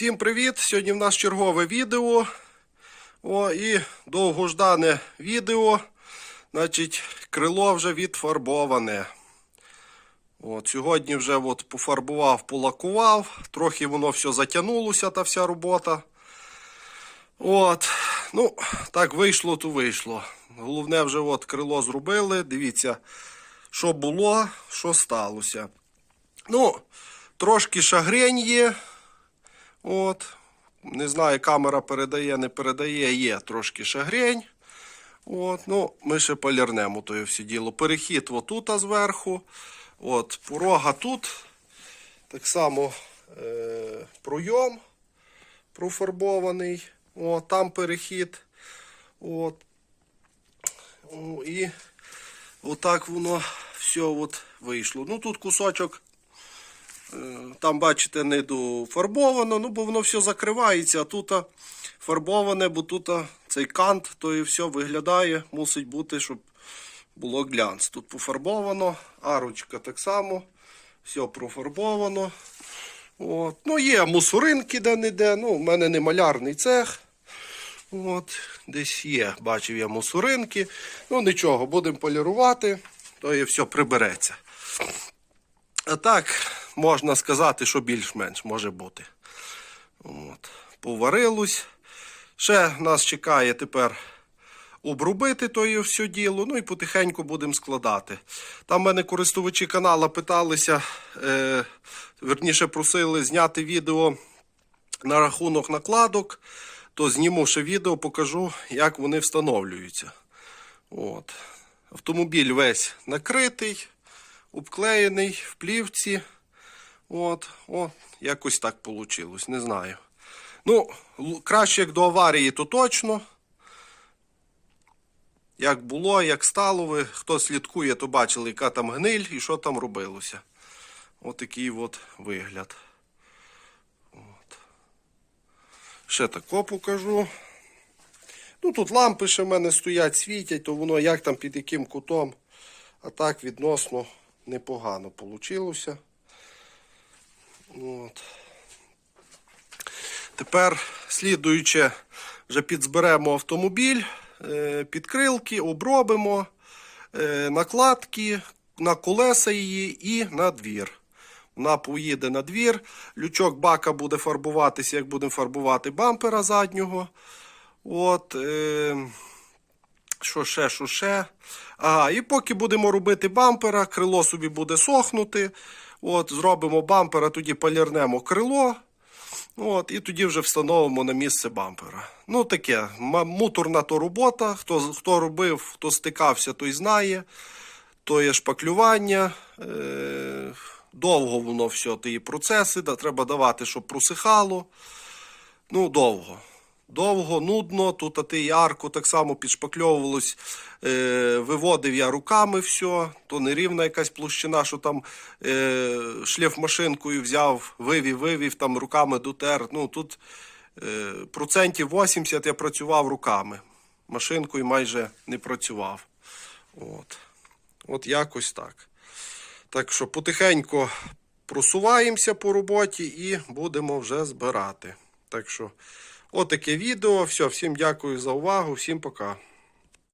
Всім привіт! Сьогодні в нас чергове відео. О, і довгождане відео. Значить, крило вже відфарбоване. От, Сьогодні вже от пофарбував, полакував. Трохи воно все затягнулося, та вся робота. От, ну, так вийшло, то вийшло. Головне, вже от крило зробили. Дивіться, що було, що сталося. Ну, трошки шагрень є. От. Не знаю, камера передає, не передає, є трошки шагрень. От, ну, Ми ще полірнемо то все діло. Перехід отут зверху. От, порога тут. Так само е, пройом профарбований. О, там перехід. От. О, і отак воно все от вийшло. Ну тут кусочок. Е, Там, бачите, не дофарбовано, ну бо воно все закривається, а тут фарбоване, бо тут цей кант, то і все виглядає, мусить бути, щоб було глянц. Тут пофарбовано, арочка так само, все профарбовано. От. Ну, є мусоринки де-не-де. Ну, в мене не малярний цех. От, десь є, бачив я мусоринки. Ну, нічого, будемо полірувати, то і все прибереться. А так, можна сказати, що більш-менш може бути. От. Поварилось. Ще нас чекає тепер обробити то все діло, ну і потихеньку будемо складати. Там мене користувачі канала питалися, е, верніше просили зняти відео на рахунок накладок, то зніму ще відео, покажу, як вони встановлюються. От. Автомобіль весь накритий, обклеєний в плівці. От, о, якось так вийшло, не знаю. Ну, краще як до аварії, то точно. Як було, як стало, ви хто слідкує, то бачили, яка там гниль і що там робилося. Отакий от вигляд. От. Ще тако покажу. Ну, тут лампи ще в мене стоять, світять, то воно як там під яким кутом. А так відносно непогано вийшло. От. Тепер, слідуючи, вже підзберемо автомобіль, е, підкрилки, обробимо, е, накладки на колеса її і на двір. Вона поїде на двір. Лючок бака буде фарбуватися, як будемо фарбувати бампера заднього. От, е, що ще, що. Ага, і поки будемо робити бампера, крило собі буде сохнути. От, зробимо бампера, тоді полірнемо крило. От, і тоді вже встановимо на місце бампера. Ну, таке, муторна то робота. Хто, хто робив, хто стикався, той знає. То є шпаклювання. Е- довго воно все, ті процеси, да, треба давати, щоб просихало. Ну, довго. Довго, нудно. Тут а ти арку так само підшпакльовувалось. Е, виводив я руками все. То нерівна якась площина, що там е, шліф машинкою взяв, вивів, вивів, там руками дотер. Ну, тут е, процентів 80 я працював руками. Машинкою майже не працював. От. От якось так. Так що потихеньку просуваємося по роботі і будемо вже збирати. Так що, отаке відео. Все, всім дякую за увагу, всім пока.